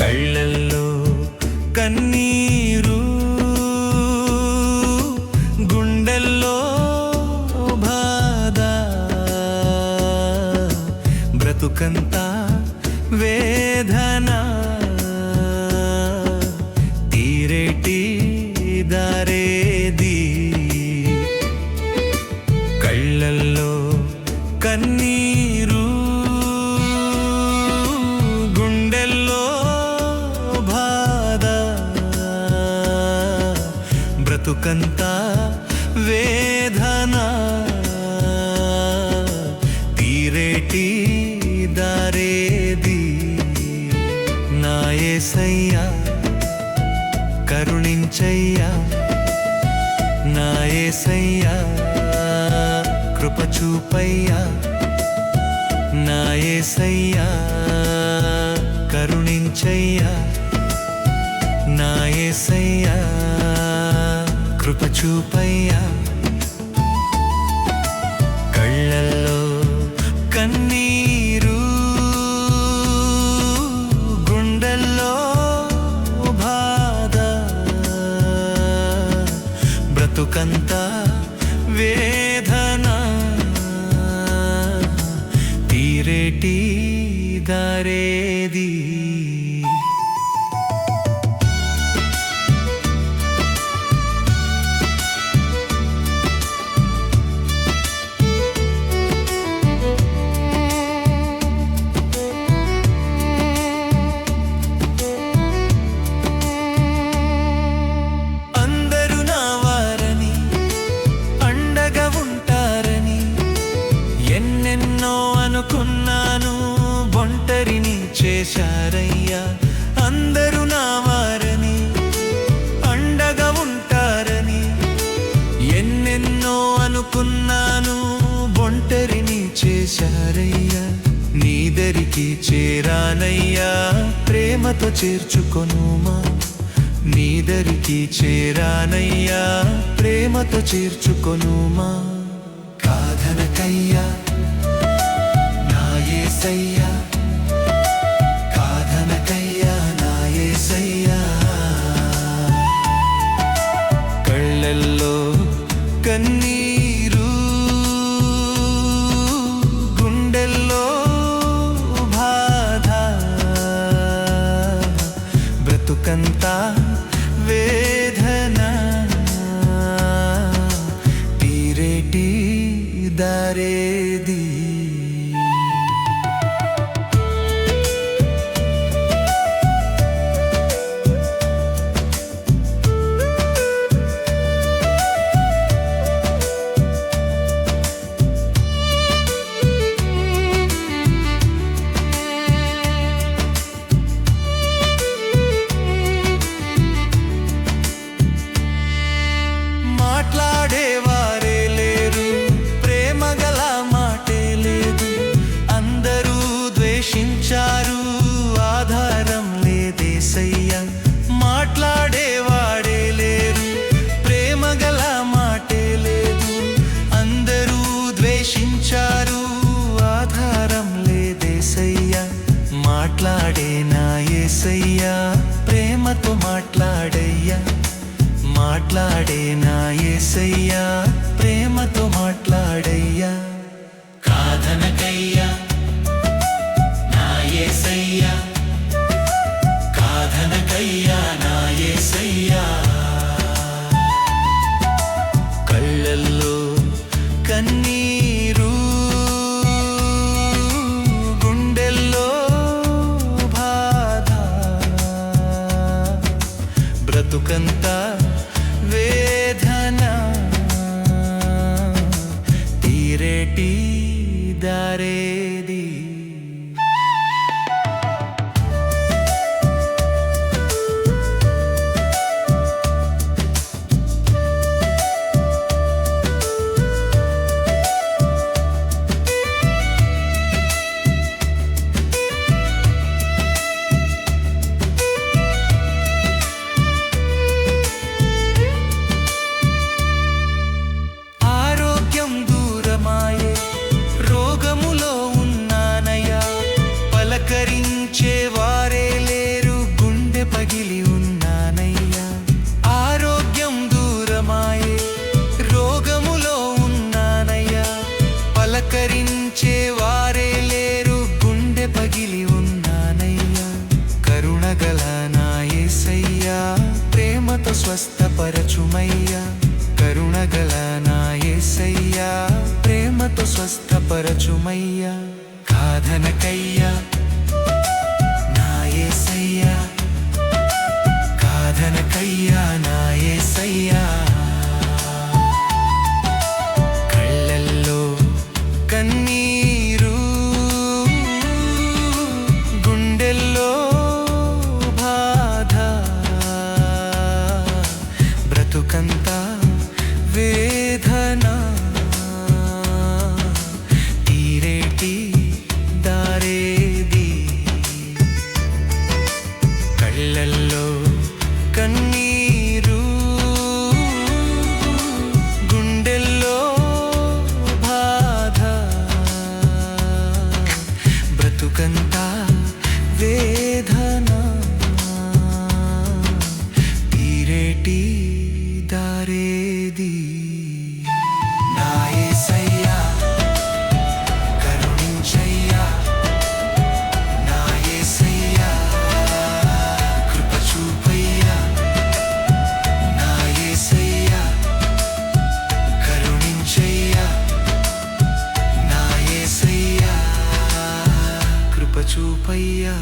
కళ్ళల్లో కన్నీరు గుండెల్లో బాధ. బ్రతుకంతా వేదనా బ్రతుకంతా వేదన. తీరేటి దారేది నాయసయ్యా కరుణించయ్యా. నాయసయ్యా కృపచూపయ్యా నాయసయ్యా కరుణించయ్యా. నాయసయ్యా కృప చూపయ్యా. ఎన్నో అనుకున్నాను ఒంటరిని చేశారయ్యా. అందరూ నా వారని అండగా ఉంటారని. ఎన్నెన్నో అనుకున్నాను ఒంటరిని చేశారయ్యా. నీదరికి చేరానయ్యా ప్రేమతో చేర్చుకొనుమా నీదరికి చేరానయ్యా ప్రేమతో చేర్చుకొనుమా కాదనకయ్యా యేసయ్యా కాదనకయ్యా నా యేసయ్యా కళ్ళల్లో కన్నీ ఏసయ్యా ప్రేమతో మాట్లాడయ్యా. మాట్లాడే నా ఏసయ్యా ప్రేమతో మాట్లాడయ్యా. కాదనకయ్యా నా ఏసయ్యా. పలకరించే వారే లేరు గుండె పగిలి ఉన్నానయ్యా. కరుణ కరుణగల నాయసయ్యా ప్రేమతో స్వస్థపరచుమయ్యా. కరుణగల నాయసయ్యా ప్రేమతో స్వస్థపరచుమయ్యా. చూపయ్యా